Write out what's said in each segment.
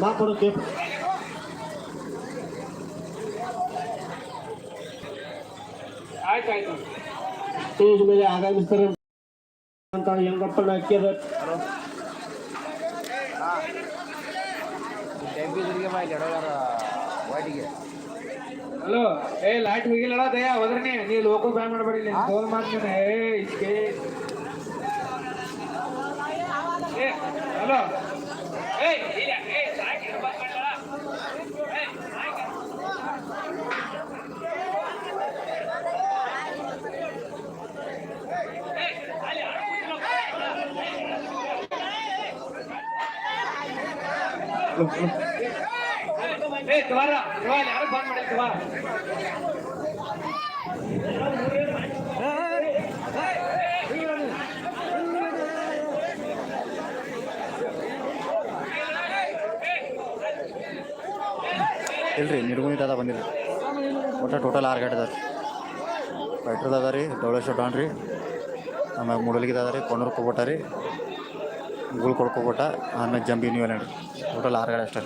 ಬಾ ಕೊಡು ಕೇಪ್ ಆಯ್ತು ಆಯ್ತು ಸ್ಟೇಜ್ ಮೇಲೆ ಆಗಮಿಸ್ತಾರೆ ಅಂತ ಹೆಂಗಪ್ಪನ ಹಾಕ್ಯದ ಹಲೋ ಏ ಲೈಟ್ ಹೋಗಿಲ್ಲ ದಯ ಹೋದ್ರನಿ ನೀ ಲೋಕಲ್ ಬ್ಯಾನ್ ಮಾಡಬೇಡಿ ನೀನು ಫೋನ್ ಮಾಡ್ತೀನಿ. ಏ ಇಷ್ಟೇ ಏ ಹಲೋ ಏ ಇಲ್ಲ ಏ ಸಾಕು ಬಂದ್ ಮಾಡಲ್ಲ ಏ ಸಾಕು ಏ ತವಾರ ತವಾರ ಯಾರು ಬಂದ್ ಮಾಡಿ ತವಾರ ಇಲ್ರಿ, ನಿರ್ಗುಣಿತ ದಾದ ಬಂದಿಲ್ಲ. ಒಟ್ಟು ಟೋಟಲ್ ಆರು ಗಂಟೆ ಅದ ಫೈಟ್ರದ್ ಅದ ರೀ ಡೌಳೇಶ್ವರ ಡಾನ್ ರೀ. ಆಮೇಲೆ ಮುಡಲ್ಗಿದ ಅದ ರೀ ಕೊಂಡೂರು ಕೊಬೋಟ ರೀ ಗುಳ್ ಕೊಡ್ಕೊಬೋಟ ಆಮೇಲೆ ಜಂಬಿ ನ್ಯೂ ರೀ. ಟೋಟಲ್ ಆರು ಗಾಡಿ ಅಷ್ಟೇ.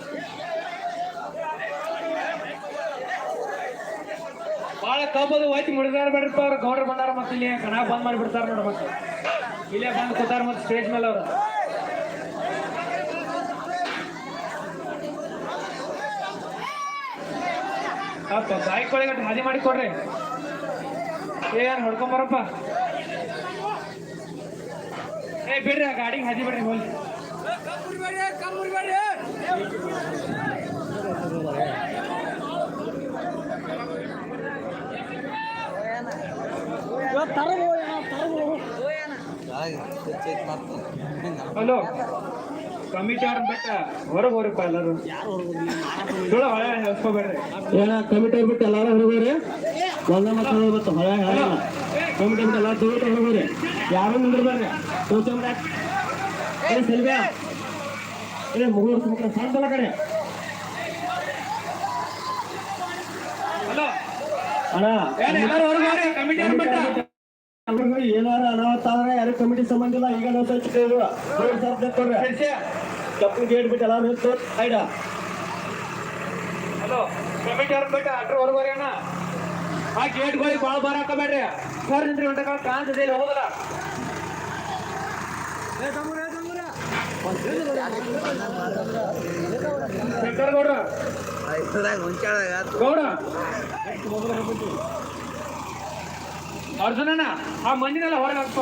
ಭಾಳ ಕಬ್ಬದು ಹೋಯ್ತು ಮುಡಿದಾರ ಬೇಡ್ರಪ್ಪ ಅವ್ರು, ಗೌಡ್ರು ಬಂದಾರ ಮತ್ತೆ ಇಲ್ಲಿ ಕಣ ಬಂದ್ ಮಾಡಿಬಿಡ್ತಾರ ನೋಡಿ ಮತ್ತೆ. ಇಲ್ಲೇ ಬಂದು ಕೂತಾರ ಮತ್ತೆ ಸ್ಟೇಜ್ ಮೇಲೆ ಅವರು. ಅಪ್ಪ ಬಾಯಿಕ್ ಒಳಗಟ್ಟು ಹಾದಿ ಮಾಡಿ ಕೊಡ್ರಿ. ಏನ್ ಹೊಡ್ಕೊಂಬರಪ್ಪ ಏ, ಬಿಡ್ರಿ, ಆ ಗಾಡಿಗೆ ಹಾದಿ ಬಿಡ್ರಿ ಹೋಗಿ ಹಲೋ. ಕಮಿಟಿ ಅವ್ರನ್ನ ಬಿಟ್ಟ ಹೊರಗೆ ಹೋಗ್ರಿಪ್ಪ ಎಲ್ಲರೂ. ಸುಳ್ಳು ಹೊಳೆ ಹೇಳ್ಸ್ಕೊಬೇಡ್ರಿ ಏನ ಕಮಿಟಿ ಬಿಟ್ಟು ಎಲ್ಲಾರು ಹೊರಗೋರಿ ಒಂದ ಮಕ್ಕಳು ಬತ್ತು ಹೊಳೆ ಹೇಳಲ್ಲ ಕಮಿಟಿ ಬಿಟ್ಟು ಎಲ್ಲ ತಗೋತ ಹೊರಗೋರಿ ಯಾರು ನಿಂದಿರ್ಬಾರ್ರಿ ತೋಚಂದ್ರ ಏ ಸೆಲ್ವ್ಯಾ ಏ ಮುಗುಳು ಮುಖ ಸಣ್ಣ ಕಡೆ ಅಣ್ಣ ಏನಾರ ಅನಾಹುತ ಆದ್ರೆ ಯಾರು ಕಮಿಟಿ ಸಂಬಂಧ ಇಲ್ಲ ಈಗ ನಾವು. ಕಪ್ಪು ಗೇಟ್ ಬಿಟ್ಟು ಎಲ್ಲ ಸೈಡ ಹಲೋ. ಕಮಿಟಿ ಅವ್ರ ಬಿಟ್ಟ ಅಟ್ರ ಹೊರಗೋರಿ ಅಣ್ಣ. ಆ ಗೇಟ್ಗಳಿಗೆ ಭಾಳ ಬಾರ ಹಾಕಬೇಡ್ರಿ. ಸರ್ ನಿಂತ್ರಿ ಗಂಟೆ ಕಾಣ್ತದೆ ಇಲ್ಲಿ ಹೋಗಲ್ಲ ಶಂಕರ್ ಗೌಡ್ರ ಗೌಡ. ಅರ್ಜುನಣ್ಣ ಆ ಮಂದಿನೆಲ್ಲ ಹೊರಗೆ ಹಾಕ್ಪ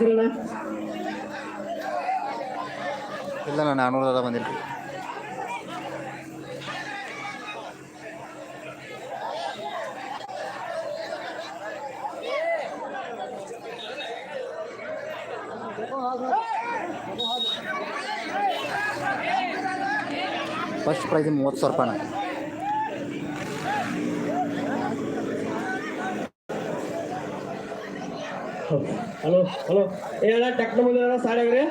ಇಲ್ಲ ನಾನು ನಾನ್ನೂರು ದಾದ ಬಂದಿಲ್ಲ. ಫಸ್ಟ್ ಪ್ರೈಸ್ ಮೂವತ್ತು ಸಾವಿರ ರೂಪಾಯಿ ಹಲೋ ಹಲೋ. ಏನ ಟೆಕ್ನ ಮುಂದೆ ಸಾಡ್ಯಾಗ್ರಿ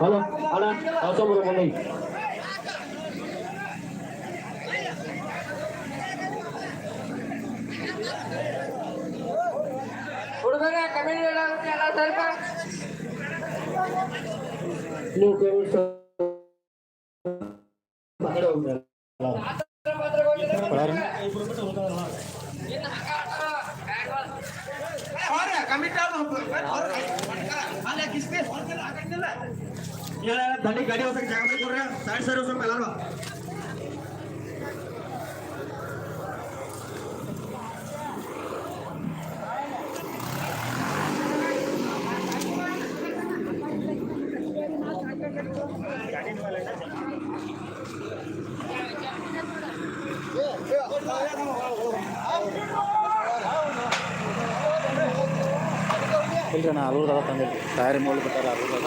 ಹಲೋ ಅಣ್ಣ ಹೊಸ ಬರೋ ಬಂದೈ ಹುಡುಗರ ಕಮಿಟಿ ಎಲ್ಲ ಸ್ವಲ್ಪ ನೀವು ಕೋವಿಡ್ ಕಡೆ ಹೋಗ್ರಿ ಕೊಡಾರಿ? ಕಮಿಟಿ ಹೇಳ ದಂಡಿ ಗಾಡಿ ಹೋಗಕ್ಕೆ ಜಾಗ ಮಾಡ್ಕೊಡ್ರಿ ಸೈಡ್ ಸರ್ ಸ್ವಲ್ಪ ಎಲ್ಲಾರು ಇಲ್ರಿ ನಾ ಅಲೂರ್ದಾಗ ತಂದಿದ್ರಿ ಟೈರ್ ಮೂಲ ಬಿಟ್ಟಾರ ಅಲೂರ್ದಾಗ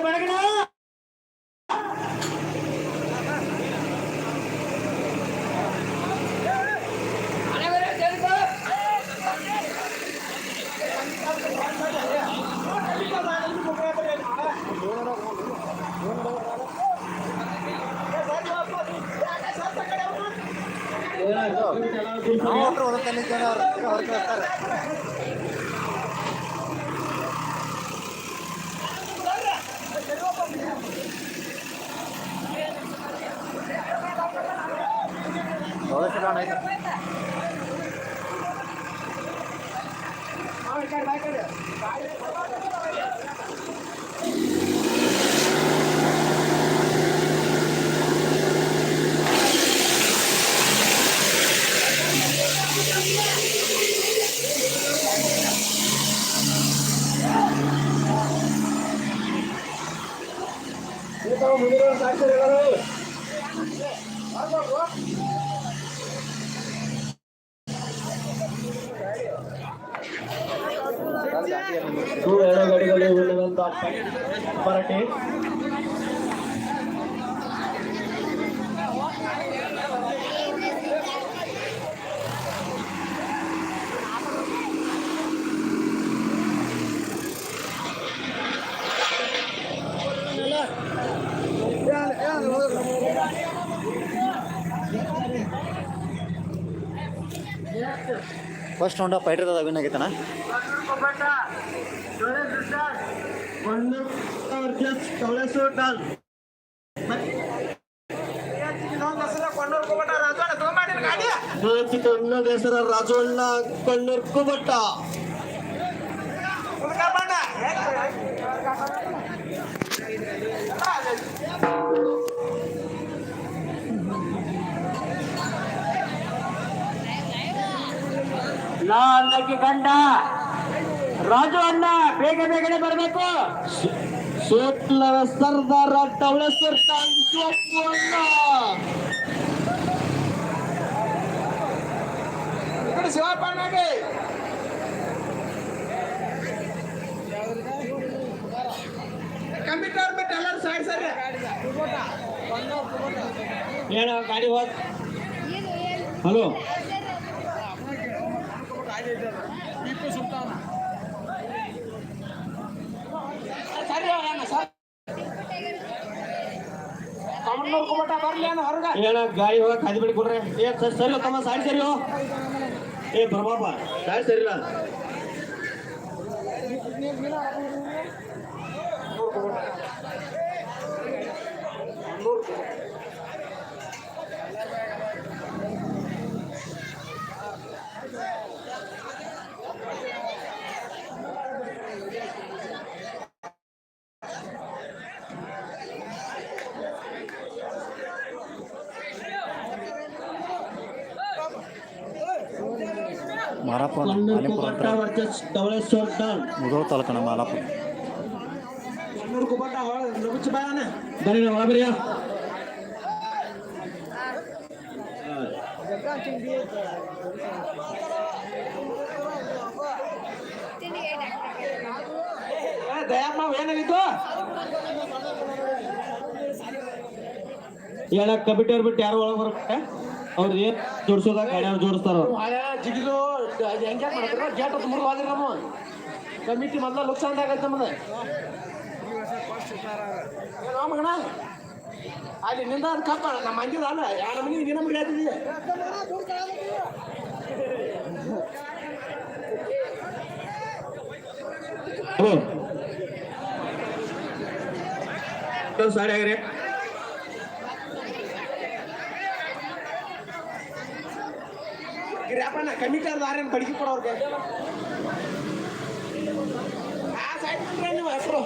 ಬೆಳಗಿನ ಪರಟೆ. ಫಸ್ಟ್ ಹೊಂಡ ಫೈಟರ್ ವಿನ್ ಆಗೈತನ? ಇನ್ನೊಂದು ಹೆಸರ ರಾಜವಣ್ಣ ಕಣ್ಣೂರ್ ಕುಮಟ್ಟ ನಾ ಅನ್ನಕ್ಕೆ ಗಂಡ ರಾಜು ಅನ್ನ ಬೇಗ ಬೇಗನೆ ಬರಬೇಕು. ಸೋಟ್ಲರ ಸರ್ದಾರ ಟವಳ ಶಿವಪ್ಪಣ್ಣ ಶಿವಪ್ಪಣ್ಣಗೆ ಕಂಪ್ಯೂಟರ್ ಬಿಟ್ಟು ಎಲ್ಲರೂ ಸೈಡ್ ಸರಿ. ಏನೋ ಗಾಡಿ ಹೋದ್ ಹಲೋ. ಸರಿ ಅಣ್ಣ ಸರ್ ಕಮಣ್ಣೂರ್ ಕುಮಟ ಬರ್ಲಿ ಅಣ್ಣ ಹೊರಗ ಏನ ಗಾಡಿ ಹೋಗಕ್ ಹಾದಿ ಬಿಡಿ ಕೊಡ್ರಿ ಏ ಸ- ಸರಿ ತಮ್ಮ ಸಾಡಿ ಸರಿ ಹೋ. ಏ ಪ್ರಭಾಪ ಸಾಡಿ ಸರಿಲ್ಲ ಮಾರಾಪುರ ಕಣ್ಣೂರ್ ಮಣಿಪುರ ಕುಮಟ್ಟ ಅಂತ ವರ್ಸಸ್ ಟವಳೇಶ್ವರ ಡಾನ್ ಮುಧೋಳ ತಾಲೂಕನ ಮಾಲಾಪುರ ಕಣ್ಣೂರ್ ಕುಮಟ್ಟ ಲಗುಚ್ ಬಾಯನ ಬರೀ ಒಳ ಬರೀ ದಯಮ್ಮ ಏನಾಗಿತ್ತು ಹೇಳಕ್ ಕಮಿಟಿಯವ್ರು ಬಿಟ್ಟು ಯಾರು ಒಳಗೆ ಬರುತ್ತೆ ಅವ್ರದ್ದು ಏನ್ ಜೋಡಿಸೋದಾಗ ಗಾಡಿ ಅವ್ರು ಜೋಡಿಸ್ತಾರ ಅವ್ರು. ಜಿಗಿದು ಅದು ಹೆಂಗೆ ಗೇಟ್ ಹತ್ತು ಮುರಿದು ಹೋದ್ರಿ ನಮ್ಮ. ಕಮಿಟಿ ಮೊದಲ ನುಕ್ಸಾನ್ ಆಗೈತೆ ನಮ್ಮದು ಮಗಣ ಅಲ್ಲಿ ನಿಂದ ಅದು ಕಪ್ಪ ನಮ್ಮ ಮಂದಿದ ಅಲ್ಲ ಯಾವ ನಮಗೆ ನೀನು ನಮ್ಗೆ ಹೇಳ್ತಿದ್ದೀಯ ಸಾರಿ ಆಗ್ರಿ ಗಿರಿಯಪ್ಪನ ಕಮಿಟಿ ಅವ್ರದ್ದು ಆರೇನು ಬಡಿಗೆ ಕೊಡೋರ್ಗೆ ಆ ಸೈಡ್ ಬಿಟ್ರೆ ನೀವು ಹೆಸರು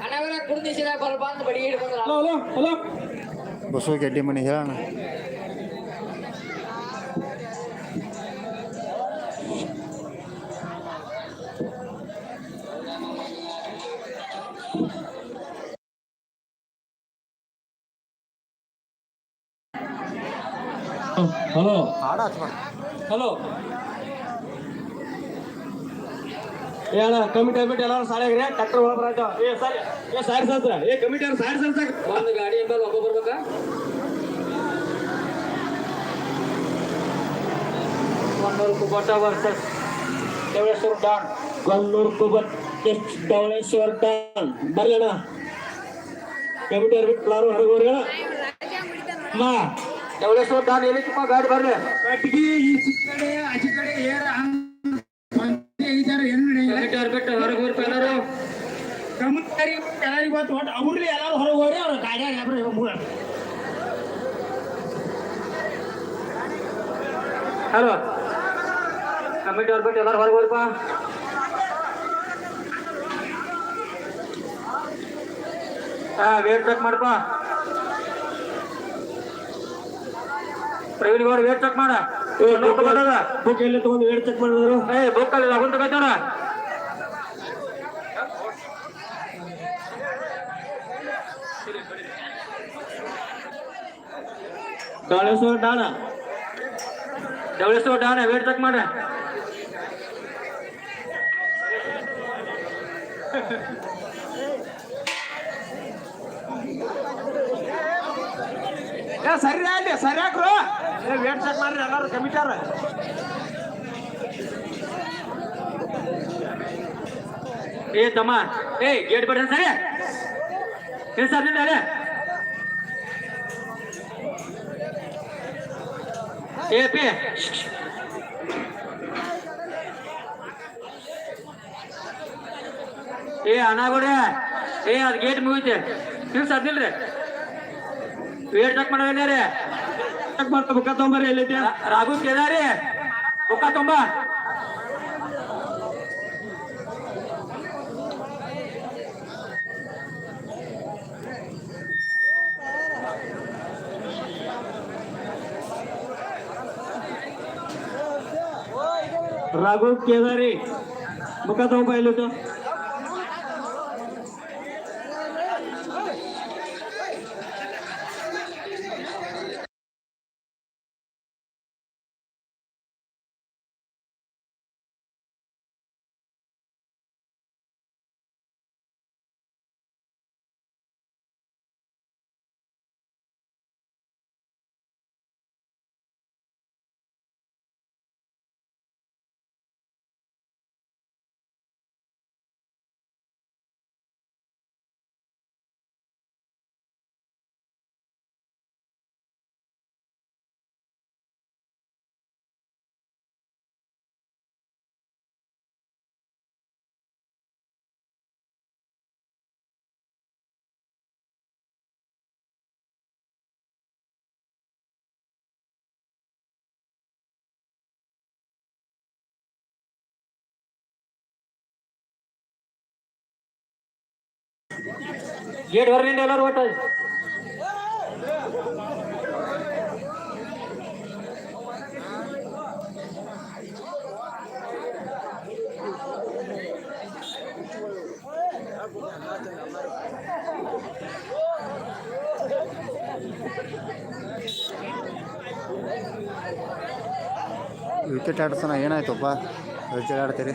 ಅಣ್ಣವರ ಕುಡ್ದಿಸಿದ ಬಲ್ ಬಂದು ಬಡಿ ಹಿಡ್ಕೊಂಡ್ರ ಹಲೋ ಹಲೋ ಹಲೋ ಬಸವ ಗೆಡ್ಡಿ ಮನಿ ಹೇಳೋಣ ಹಲೋ ಏ ಅಣ್ಣ ಕಮಿಟಿ ಆಗ್ಬಿಟ್ಟು ಎಲ್ಲಾರು ಸಾರಿ ಆಗ್ರಿ ಟ್ರ್ಯಾಕ್ಟರ್ ಒಳಗೆ ಬರಾಕ ಏ ಸಾರಿ ಏ ಸಾರಿ ಸಲ್ಸ್ರ ಏ ಕಮಿಟಿ ಅವ್ರು ಸಾರಿ ಸಲ್ಸಾಕ ಒಂದು ಗಾಡಿ ಮೇಲೆ ಒಬ್ಬ ಬರ್ಬೇಕಾ Konnur Kubata versus Deveshwar don Konnur Kubat Deveshwar don ಬರ್ಲಿ ಅಣ್ಣ ಕಮಿಟಿ ಅವ್ರು ಬಿಟ್ಟು ಎಲ್ಲಾರು ಹೊರಗೆ ಹೋಗ್ರಿ ಅಣ್ಣ ಮಾ ದೇವೇಶ್ವರ ಡಾನ್ ಎಲ್ಲಿತ್ತಪ್ಪ ಗಾಡಿ ಬರ್ಲಿ ಕಟ್ಗಿ ಈ ಕಡೆ ಆಚೆ ಕಡೆ ಏರ ಕಮಿಟಿ ಅವ್ರು ಬಿಟ್ಟು ಹೊರಗೆ ಹೋಗ್ರಿ ಎಲ್ಲಾರು ಕಮ್ಮಿ ಎಲ್ಲರಿಗೂ ಗೊತ್ತು ಒಟ್ಟು ಅವ್ರಲ್ಲಿ ಎಲ್ಲರೂ ಹೊರಗೆ ಹೋಗ್ರಿ ಅವ್ರ ಗಾಡಿಯಾಗ ಯಾರು ಮೂರ ಹಲೋ ಕಮಿಟಿ ಅವ್ರು ಬಿಟ್ಟು ಎಲ್ಲಾರು ಹೊರಗೆ ಹೋಗ್ರಿಪ್ಪ ಹಾ ವೇಟ್ ಚೆಕ್ ಮಾಡಪ್ಪ ಪ್ರವೀಣ್ ಗೌಡ ವೇಟ್ ಚೆಕ್ ಮಾಡ ಬುಕ್ ಎಲ್ಲಿ ತಗೊಂಡು ವೇಟ್ ಚೆಕ್ ಮಾಡಿದ್ರು? ಏ ಬುಕ್ ಅಲ್ಲಿ ಲಗುನ್ ತಗೋತಾರ ಡಾಳೇಶ್ವರ ಡಾಣ ಡಾಳೇಶ್ವರ ಡಾಣ ವೇಟ್ ಚೆಕ್ ಮಾಡ. ಏ ಸರಿ ಆಯ್ತು ಸರಿ ಹಾಕ್ರು. ವೇಟ್ ಚೆಕ್ ಮಾಡ್ರಿ, ಎಲ್ಲರೂ ಕಮಿಟಾರ ಏ, ತಮ್ಮ, ಏ ಗೇಟ್ ಬಿಡ್ರಿ ಸರಿ? ಏನ್ ಸರ್ ಅಲ್ಲೇ ಏ, ಪಿ. ಏ, ಅನಾಗೋಡೆ. ಏ, ಅದ್ ಗೇಟ್ ಮುಗಿತೆ ನೀವು ರೀ ವೇಟ್ ಚೆಕ್ ಮಾಡೋಲ್ಲ ರೀ ಚೆಕ್ ಮಾಡ್ತಾ ಬುಕ್ಕ ತೊಂಬರಿ ಎಲ್ಲೈತಿ ರಾಘು ಕೇದಾರಿ ಬುಕ್ಕ ತೊಂಬ ರಾಘು ಕೇದಾರಿ ಬುಕ್ಕ ತೊಗೊಂಬ ಎಲ್ಲಿತ್ತು ಗೇಟ್ ಹೊರಗಿಂದ ಎಲ್ಲರೂ ಒಟ್ಟ. ವಿಕೆಟ್ ಆಡ್ಸೋಣ ಏನಾಯ್ತಪ್ಪ? ವಿಕೆಟ್ ಆಡ್ತೀರಿ?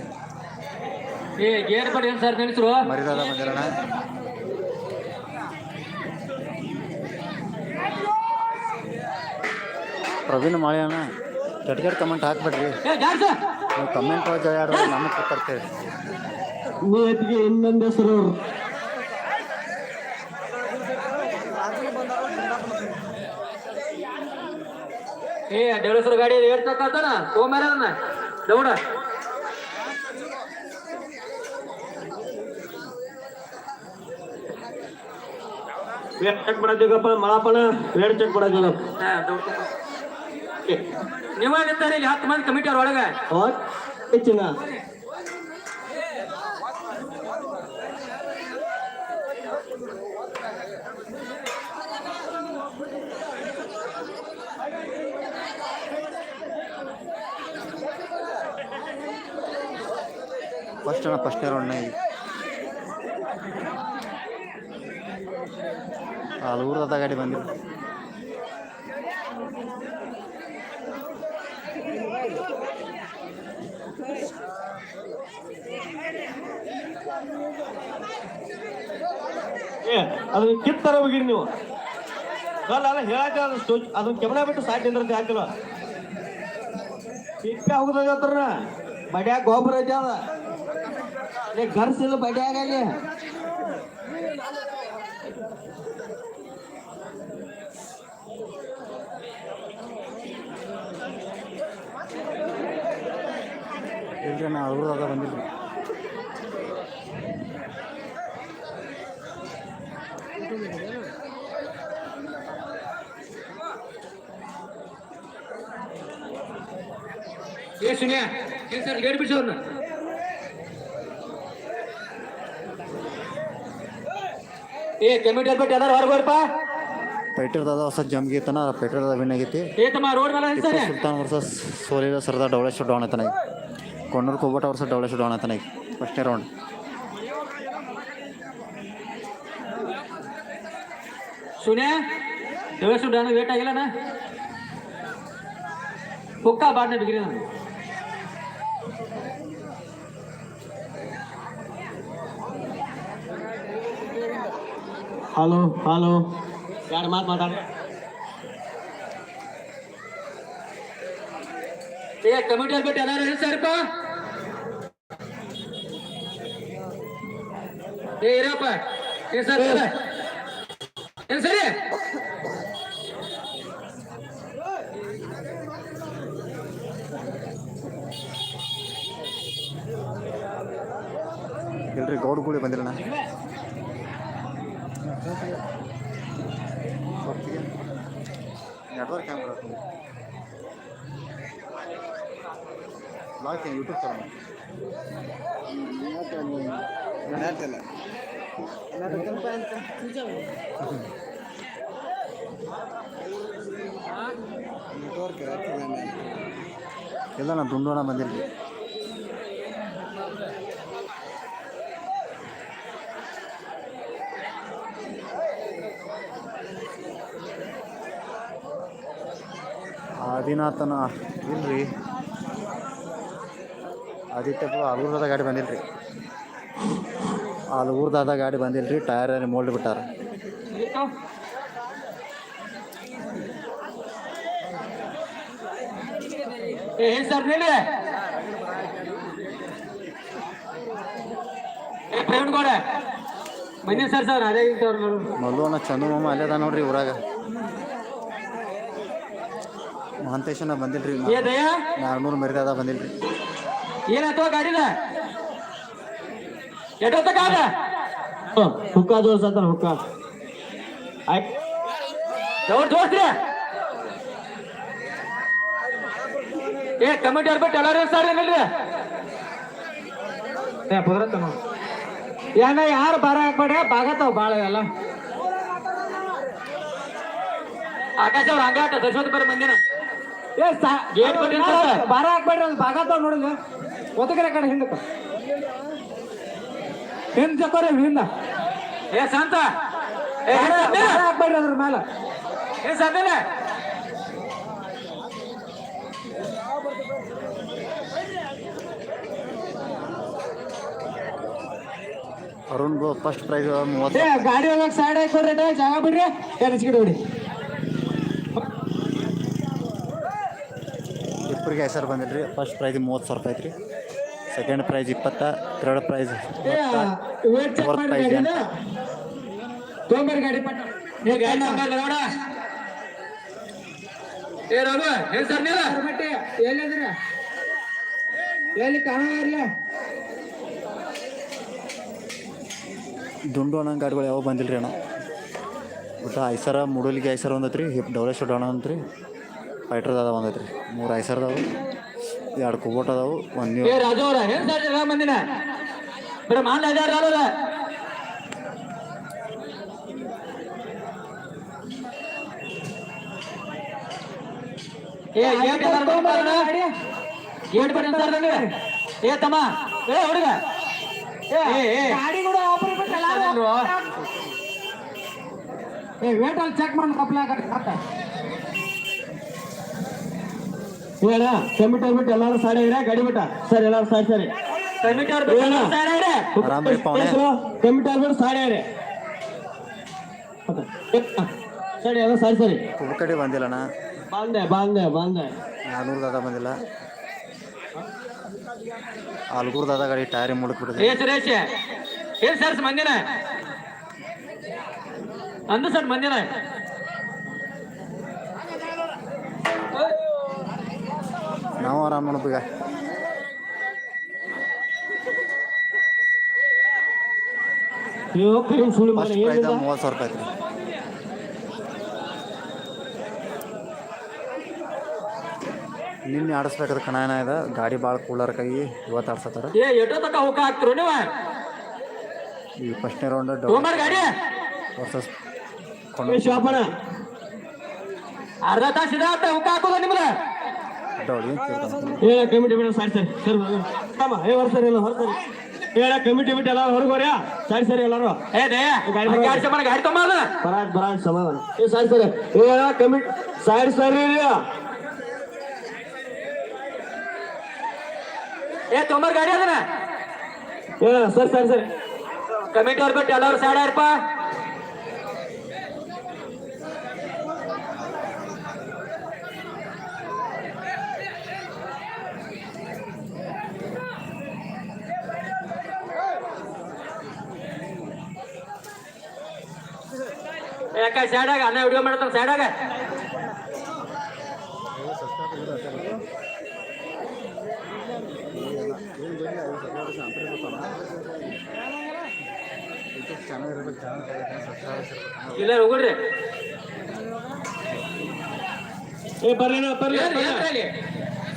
ಏ ಗೇಟ್ ಬಡಿ ಏನ್ ಸರ್ ನೆನೆಸ್ರು ಮರಿದಾದ ಬಂದಿರೋಣ. ಪ್ರವೀಣ್ ಮಾಳಿಯಣ್ಣ ಕೆಟ್ಟ ಕೆಟ್ಟ ಕಮೆಂಟ್ ಹಾಕ್ಬೇಡ್ರಿ ನೀವು ಕಮೆಂಟ್ ಒಳಗೆ ಯಾರು ನಮಗೆ ನಿಯತಿಗೆ ಇನ್ನೊಂದು ಹೆಸರು. ಏ ದೇವಸ್ಥಾನ ಗಾಡಿ ಏಟ್ ತಕ್ಕಾತನ ತೊಗೊಂಬಾರ ಅದನ್ನ. ದೌಡ ವೇಟ್ ಚೆಕ್ ಮಾಡಬೇಕಪ್ಪ ಮಳಪ್ಪನ ವೇಟ್ ಚೆಕ್ ಮಾಡಬೇಕಪ್ಪ ಹಾ ದೌಡ್ ನೀವ ನಿಂತಾರ ಇಲ್ಲಿ ಹತ್ತು ಮಂದಿ ಕಮಿಟಿ ಅವ್ರ ಒಳಗೆ. और ಹೆಚ್ಚಿನ. ಫಸ್ಟ್ ಅಣ್ಣ ಫಸ್ಟ್ನೇ ರೌಂಡ್ನ ಅಲ್ಲಿ ಊರದ ಗಾಡಿ ಬಂದಿಲ್ಲ ಏ ಅದನ್ನ ಕಿತ್ತರ ಹೋಗಿರಿ ನೀವು. ಅಲ್ಲ ಅಲ್ಲ ಹೇಳಕ್ಕೆ ಅದು ಅದನ್ನ ಕೆಮನ ಬಿಟ್ಟು ಸಾಯ್ ತಿಂದ್ರಂತ ಹಾಕಿಲ್ಲ ಕಿತ್ತೆ ಹೋಗುದ್ರ ಬಡ್ಯಾಗ ಗೊಬ್ಬರ ಐತೆ ಅದ. ಏ, ಗರ್ಸಿಲ್ಲ ಬಡ್ಯಾಗ ಅಲ್ಲಿ. ಇಲ್ರಿ, ನಾ ಊರದ ಬಂದಿಲ್ಲ ಏ ಸುನ್ಯಾ. ಏನ್ ಸರ್ ಗೇಟ್ ಏ ಕಮಿಟಿ ಯಾರು ಹೊರಗೋರ್ಪ ಪೈಟರ್ದಾದ ಹೊಸ ಜಮ್ಗೆ ವಿನ್ ಆಗೈತಿ ಏ ತಮ್ಮ ರೋಡ್ ಮೇಲೆ ಸುಲ್ತಾನ್ ವರ್ಸಸ್ ಸೋಲಿದ ಸರ್ದಾರ್ ಡವಳೇಶ್ವರ ಡೌನ್ ಆತನ ಈಗ ಕೋಬಟ ವರ್ಸಸ್ ಡವಳೇಶ್ವರ ಡೌನ್ ಆತನ ಫಸ್ಟ್ನೇ ರೌಂಡ್ ಸುನ್ಯ ದೇವಸ್ಥಾನ ಡಾನ ವೇಟ್ ಆಗಿಲ್ಲ ಪುಕ್ಕ ಬಾಡ್ನೆ ಬಿಗಿರಿ ನಾನು. ಹಲೋ ಹಲೋ ಯಾರು ಮಾತು ಮಾತಾಡ ಏ ಕಮಿಟಿ ಅರ್ಬಿಟ್ಟು ಯಾರು ನಿಲ್ಸಾರಪ್ಪ ಏ ಇರಪ್ಪ ಏ ಸರ್ ಏನ್ ಸರಿ ಇಲ್ರಿ ಗೌಡ್ ಗುಳಿ ಬಂದಿಲ್ಲ ನಾ ನೆಟ್ವರ್ಕ್ ಹ್ಯಾಂಗ್ ಬರುತ್ತೆ ಲಾಕ್ ಯೂಟ್ಯೂಬ್ ಸರ್ ಇಲ್ಲ ನಾ ದುಂಡೋಣ ಬಂದಿಲ್ಲ ಆದಿನಾಥನ ಇಲ್ರಿ. ಆದಿತ್ಯ ಆಲೂರ್ದಾದ ಗಾಡಿ ಬಂದಿಲ್ರಿ. ಆಲೂರ್ದಾದ ಗಾಡಿ ಬಂದಿಲ್ರಿ ಟೈರ್ ಮೋಲ್ಡ್ ಬಿಟ್ಟಾರ. ಏ ಏನ್ ಸರ್ ಹೇಳಿ ಏ ಪ್ರವೀಣ್ ಗೌಡ. ಬನ್ನಿ ಸರ್ ಸರ್ ಅದೇ ಇರ್ತವ್ರು ನೋಡು. ಮಲ್ಲು ಅಣ್ಣ ಚಂದು ಮಾಮ ಅಲ್ಲೇ ಅದ ನೋಡ್ರಿ ಊರಾಗ. ಮಹಂತೇಶನ ಬಂದಿಲ್ರಿ. ಏ ದಯಾ ನಾರ್ನೂರು ಮರ್ಯಾದ ಬಂದಿಲ್ರಿ. ಏನಾಯ್ತು ಗಾಡಿದ ಎಷ್ಟೊತ್ತಕ್ಕಾದ ಹುಕ್ಕ ಜೋರ್ಸತ್ತಾನ ಹುಕ್ಕ ಆಯ್ತು. ಏ ಕಮಿಟಿ ಅರ್ಬಿಟ್ ಎಲ್ಲರೂ ಸರ್ ಏನಿಲ್ರಿ ಏ ಪುದ್ರತ್ತ ಏನ ಯಾರು ಬಾರ ಹಾಕ್ಬೇಡ ಬಾಗತ್ತಾವ ಬಾಳ ಎಲ್ಲ ಆಕಾಶ ಅವ್ರ ಹಂಗಾಟ ದಶವತ್ ಬರ ಮಂದಿನ. ಏ ಸಾ ನಿಂತಾರ. ಬಾರ ಹಾಕ್ಬೇಡ್ರಿ ಅದು ಬಾಗತ್ತಾವ ನೋಡಿಲ್ಲ ಒದಗಿರ ಕಡೆ ಹಿಂದಕ್ಕೆ. ಹಿಂದ್ ಜಕೋರಿ ಹಿಂದ. ಏ ಸಂತ ಏ ಬಾರ ಹಾಕ್ಬೇಡ್ರಿ ಅದ್ರ ಮೇಲೆ. ಏ ಸಂತನೇ ಅರುಣ್ ಫಸ್ಟ್ ಪ್ರೈಸ್ ಮೂವತ್ತು. ಏ ಗಾಡಿ ಹೋಗಕ್ ಸೈಡ್ ಹಾಕೋರಿ ಜಾಗ ಬಿಡ್ರಿ. ಎನ್ಸ್ಕಿಡ್ ಹೊಡಿ ಒಬ್ರಿಗೆ ಹೆಸರು ಬಂದಿಲ್ಲ ರೀ ಫಸ್ಟ್ ಪ್ರೈಸ್ ಮೂವತ್ತು ಸಾವಿರ ರೂಪಾಯಿ ಐತ್ರಿ. ಸೆಕೆಂಡ್ ಪ್ರೈಸ್ ಇಪ್ಪತ್ತ ಥರ್ಡ್ ಪ್ರೈಸ್ ಫೋರ್ತ್ ಪ್ರೈಸ್ ದುಂಡು ಅಣ್ಣ ಗಾಡಿಗಳು ಯಾವ ಬಂದಿಲ್ಲ ರೀ ಅಣ್ಣ ಊಟ ಐಸರ ಮುಡಲಿಗೆ ಐಸರ ಒಂದತ್ರಿ. ಡೌಲೇಶ್ವರ ಡೌನ್ ಅಂತ್ರಿ ಫೈಟ್ರ್ ಅದಾವ ಒಂದೈತೆ ಐತ್ರಿ ಮೂರು ಐಸರ್ ಅದಾವು ಎರಡು ಕುಬೋಟ್ ಅದಾವು ಒಂದು ನೀವು ರಾಜು ಅವ್ರ ಏನ್ ಸರ್ ಮಂದಿನ ಏ ಏಟ್? ಏಟ್ ಸರ್ ನನಗೆ ಏ ತಮ್ಮ. ಏ ಹುಡುಗ. ಏ ಏ. ಗಾಡಿ ಕೂಡ ಆಪರೇಟ್? ಏ ವೇಟ್ ಅಲ್ಲಿ ಚೆಕ್ ಮಾಡಿ ಕಪ್ಲ ಕಟ್ಟ ಏನ ಕಂಪ್ಯೂಟರ್ ಬಿಟ್ಟು ಎಲ್ಲಾರು ಸಾರಿ ಇದ್ರೆ ಗಡಿ ಬಿಟ್ಟ. ಸರ್ ಎಲ್ಲಾರು ಸಾರಿ ಸರಿ. ಕಮಿಟಿ ಬಿಟ್ಟು ಇದ್ರೆ ಸರ್ ಅವ್ರೆ. ಆರಾಮ್ ರೀ ಪವನೆ ಕಂಪ್ಯೂಟರ್ ಬಿಟ್ಟು ಸಾಡಿ ಆಗ್ರಿ ಸರಿ ಎಲ್ಲ ಸಾರಿ. ಸರಿ ಕಡೆ ಬಂದಿಲ್ಲ ಅಣ್ಣ ಬಂದೆ ಬಂದೆ ಬಂದೆ. ನಾನೂರು ದಾದ ಬಂದಿಲ್ಲ. ಆಲ್ಗೂರ್ ದಾದ ಗಾಡಿ ಟೈರ್ ಮುಳುಕ್ ಬಿಟ್ಟಿದೆ ಏ ಸುರೇಶ್ ಏನ್ ಸರ್ ಮಂದಿನ? ಅಂದು ಸರ್ ಮಂದಿನ? ನಾವು ಆರಾಮ್ ಸುಳ್ಳು ಫಸ್ಟ್ ಪ್ರೈಸ್ ಮೂವತ್ತು ಸಾವಿರ ರೂಪಾಯಿ ಐತ್ರಿ. ನಿನ್ನೆ ಆಡಿಸ್ಬೇಕಾದ ಕಣ ಇದೆ. ಗಾಡಿ ಭಾಳ ಕೂಲರ್ ಕೈ ಇವತ್ತು ಆಡ್ಸತ್ತಾರ. ಈ ಫಸ್ಟ್ ರೌಂಡ್ ವರ್ಸಸ್ ಅರ್ಧ ತಾಸು ಇದ ಅಂತ ಹುಕ್ಕ ಹಾಕೋದ ನಿಮ್ದ ಏನ ಕಮಿಟಿ ಬಿಡ ಸಾರಿ ಸರ್ ಸರ್ ಏ ಹೊರ ಎಲ್ಲ ಹೊರ ಹೇಳ ಕಮಿಟಿ ಬಿಟ್ಟು ಎಲ್ಲ ಹೊರಗೋರ್ಯಾ ಸಾರಿ ಸರಿ ಎಲ್ಲಾರು. ಏ ದಯ ಗಾಡಿ ಗಾಡಿ ಆಡ್ಸ ಮನ ಗಾಡಿ ತಮ್ಮ ಅದು ಬರಾಟ್ ಬರಾಟ್ ಸಮಾಧಾನ. ಏ ಸಾರಿ ಸರಿ. ಹೇಳ ಕಮಿಟಿ ಸಾರಿ ಸರಿ ಏ ತೊಂಬರ್ ಗಾಡಿ ಅದನ್ನ. ಹೇಳ ಸರ್ ಸರಿ ಸರಿ. ಕಮಿಟಿ ಅವ್ರು ಬಿಟ್ಟು ಎಲ್ಲರೂ ಸೈಡ್ ಯಾಕ ಸೈಡಾಗ ಅನ್ನ ವಿಡಿಯೋ ಮಾಡ್ತಾನ ಸೈಡಾಗ ಇಲ್ಲ ಹೋಗ್ರಿ. ಏ ಬರ್ಲೇನ ಬರ್ಲಿ ಏನ್ ಏನ್ರಿ ಅಲ್ಲಿ?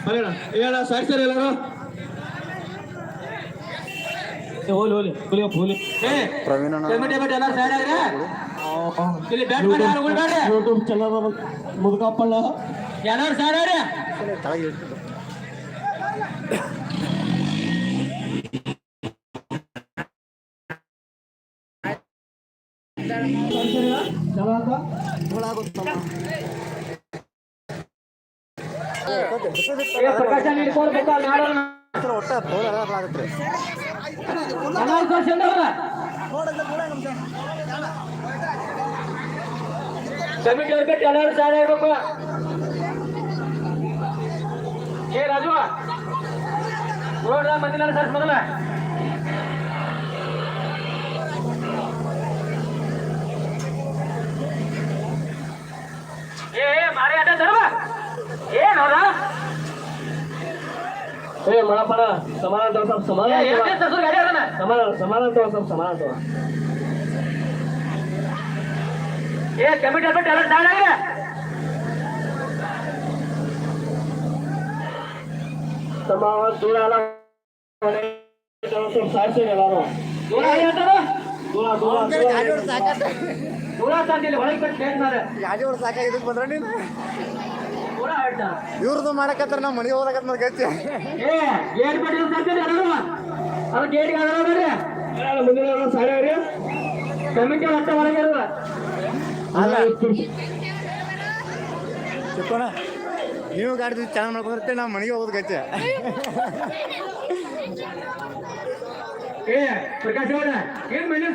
ಬರ್ಲೇನ ಏನ ಸಾಡಿ ಸರಿ ಎಲ್ಲಾರು. ಏ ಹೋಲಿ ಹೋಲಿ ಹುಲಿ ಹುಲಿ ಏ ಪ್ರವೀಣ್ ಅಣ್ಣ ಕಮಿಟಿ ಬಿಟ್ಟು ಎಲ್ಲರೂ ಸೈಡ್ ಆಗ್ರಿ ಇಲ್ಲಿ ಬ್ಯಾಟ್ ಮಾಡಿ ಯಾರು ಉಳ್ಬೇಡ್ರಿ ಯೂಟ್ಯೂಬ್ ಚಾನಲ್ ಮುದುಕಪ್ಪಣ್ಣ ಎಲ್ಲರೂ ಸೈಡ್ ಆಗ್ರಿ ಕೆಳಗೆ ಇಳಿಸ್ಬಿಡು. ಏ ಪ್ರಕಾಶ ಹಿಡ್ಕೊಳ್ಬೇಕು ಅಲ್ಲಿ ಮಾಡೋಣ ಒಟ್ಟ ಫೋನ್ ಎಲ್ಲ ಆಗತ್ತೆ ರೀ. ಎಲ್ಲರೂ ಕಳ್ಸಿ ಅಂದವ್ರ. ಕಮಿಟಿ ಅವ್ರು ಬಿಟ್ಟು ಎಲ್ಲರೂ ಸೈಡ್ ಆಗ್ಬೇಕು ಏ ರಾಜು ನೋಡ್ರ ಮಂದಿನ ಸರ್ ಮೊದಲ ಏ ಏ, ಮಾರಿ ಅಡ್ಡ ತರವ ಏನ್ ಅವ್ರ ಏ ಮಾಡಪ್ಪಣ ಸಮಾನ ಸಮಾನ ಏ, ಸಮಾನ ಸಮಾನ ಸಮಾನ ತಗೋ ಏ ಕಮಿಟಿ ಬಿಟ್ಟು ಎಲ್ಲ ಸೈಡ್ ಆಗ್ರಿ ಸಮಾನ ದೂರ ಎಲ್ಲ ಸ್ವಲ್ಪ ಸಾಡಿ ಸರಿ ಎಲ್ಲಾರು ದೂರ ಹೇಳ್ತಾರ ದೂರ ದೂರ ದೂರ. ದೂರ ತಂದಿಲ್ಲ ಹೊಳಗೆ ಚೇಂಜ್ ಮಾಡ. ಗಾಡಿ ಹೊಡ್ ಸಾಕ ಇದಕ್ಕೆ ಬಂದ್ರ ನೀನು? ದೂರ ಹೇಳ್ತಾರ ಇವ್ರದ್ದು ಮಾಡಕತ್ತಾರ ನಾವು ಮನೆಗೆ ಹೋಗಕತ್ತ ಮತ್ತೆ ಗಚ್ಚಿ ಏ ಬಿಟ್ಟು ಎಲ್ಲರೂ ಗೇಟ್ಗೆ ಅದರ ಏನಾದ್ರು ಮುಂದಿನ ಎಲ್ಲ ಸಾಡಿ ಆಗ್ರಿ ಕಮಿಟಿ ಮತ್ತೆ ಒಳಗೆ ಇರುವ. ಅಲ್ಲ. ಚಿಕ್ಕೋಣ ನೀವು ಗಾಡಿ ಚೆನ್ನಾಗಿ ಮಾಡ್ಕೊಂಡ್ರೆ ನಾವು ಮನೆಗೆ ಹೋಗೋದು ಗಚ್ಚೆ ಏ ಪ್ರಕಾಶ್ ಅವರ ಏನ್ ಮನೆ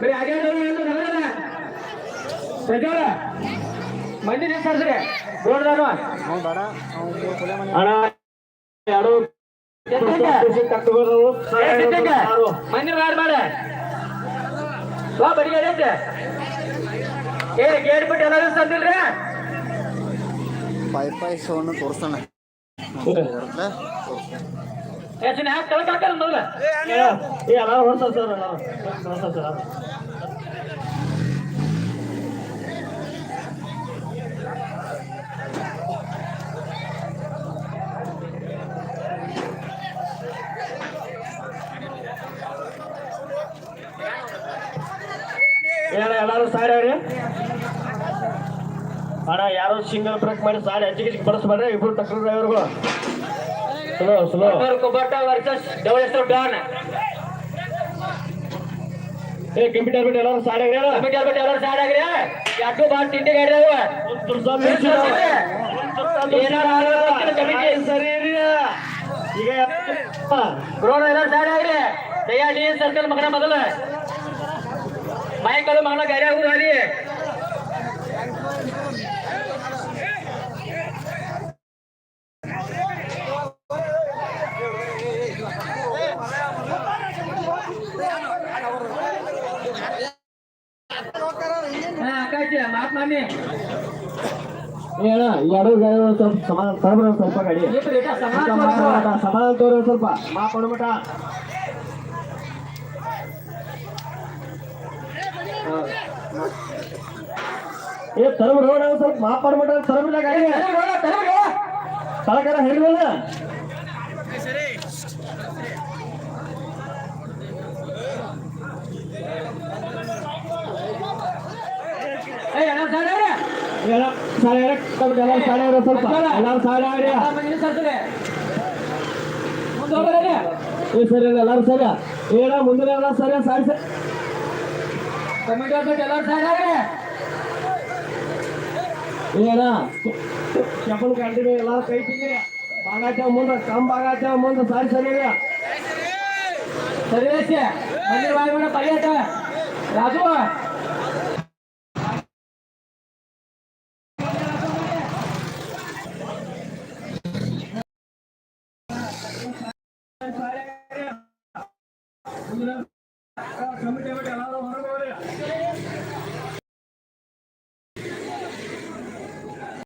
ಬರೀ ಹಾಗೆ ಮಂದಿ ಅಣ್ಣ ಎರಡು ಕಟ್ಟುಗಳು ಮಂದಿರ ಬ್ಯಾಡ ಮಾಡ. ಬಾ ಬಡಿಗೆ ಏ ಗೇಟ್ ಬಿಟ್ಟು ಎಲ್ಲರೂ ತಂದಿಲ್ರಿ? ಪೈ ಪೈ ಶೋವನ್ನು ತೋರಿಸ್ತಾನೆ ಏ ಸುಮ್ಮನೆ ಯಾಕೆ ತಳಕ ನೋಡ್ರಿ ಮೊದಲ ಏ ಎಲ್ಲ ಹೊರ್ತಾರೆ ಸರ್ ಎಲ್ಲ ಸರ್ ಅಣ್ಣ ಯಾರು ಸಿಂಗಲ್ ಬ್ರೇಕ್ ಮಾಡಿ ಸಾರಿ ಹೆಚ್ಚಿಗೆ ಹೆಚ್ಚಿಗೆ ಬಡಿಸ್ಬೇಡ್ರಿ ಇಬ್ರು ಟಕ್ರ ಡ್ರೈವರ್ಗಳು. Slow slow Kobbatta versus don ಏ ಕಂಪ್ಯೂಟರ್ ಬಿಟ್ಟು ಎಲ್ಲರೂ ಸಾಡ್ ಆಗ್ರಿ ಕಂಪ್ಯೂಟರ್ ಬಿಟ್ಟು ಎಲ್ಲರೂ ಸಾಡ್ ಆಗ್ರಿ. ಯಾಕೋ ಬಾ ತಿಂಡಿ ಗಾಡಿ ಕಮಿಟಿ. ಸರಿ ಈಗ ಗ್ರೋಣ ಎಲ್ಲ ಸಾಡ್ ಆಗ್ರಿ. ದಯ್ಯ ಡಿ ಸರ್ಕಲ್ ಮಗನ ಮೊದಲ. ಮೈಕಲ್ ಮಗನ ಗಾಡಿ ಆಗುದು ಅಲ್ಲಿ ಹಾ ಆಕಾಶ ಮಾತ್ ಮಾಮಿ ಏನ ಎರಡು ಗಾಡಿ ಸ್ವಲ್ಪ ಸಮಾನ ತರಬ್ರ ಸ್ವಲ್ಪ ಗಾಡಿ. ಸಮಾನ ತೋರಿ ಸ್ವಲ್ಪ ಮಾ ಕೊಡ್ಬಿಟ್ಟ ಏ ತರಬ್ರ ಸ್ವಲ್ಪ ಮಾ ಕೊಡ್ಬಿಟ್ಟ ತರಬಿಲ್ಲ ಗಾಡಿ. ತಳಕರ ಹಿಡಿದಲ್ಲ ಏ ಅಣ್ಣ ಸ್ಟಾರ್ಟ್ ಆಗ್ರಿ ಎಲ್ಲ ಸಾರಿ ಎಲ್ಲಾರು ಸಾರಿ ಆಗ್ರಿ ಸ್ವಲ್ಪ ಎಲ್ಲಾರು ಸಾರಿ ಆಗ್ರಿ ಎಲ್ಲ ಮಂದಿ ಸರ್ತಾರೆ ಮುಂದೆ ಹೋಗ್ರಿ ಏ ಸರಿ ಎಲ್ಲಾರು ಸರಿ ಏನ ಮುಂದಿನ ಎಲ್ಲ ಸರಿ ಸಾರಿ ಸರಿ ಕಮಿಟಿ ಆಗ್ಬಿಟ್ಟು ಎಲ್ಲರೂ ಸ್ಟಾರ್ಟ್ ಆಗ್ರಿ ಏನ ಚಪ್ಪಲ್ ಕಂಟಿನ್ಯೂ ಎಲ್ಲ ಕೈ ತಿಂಗಿ ಬಾಗಾಚ ಮುಂದೆ ಕಮ್ ಬಾಗಾಚ ಮುಂದೆ ಸಾರಿ ಸರಿ ಇದೆ. ಸರ್ವೇಶ್ ಮಂದಿರ ಬಾಯ್ ಮಾಡ ಪರ್ಯಾಟ ರಾಜು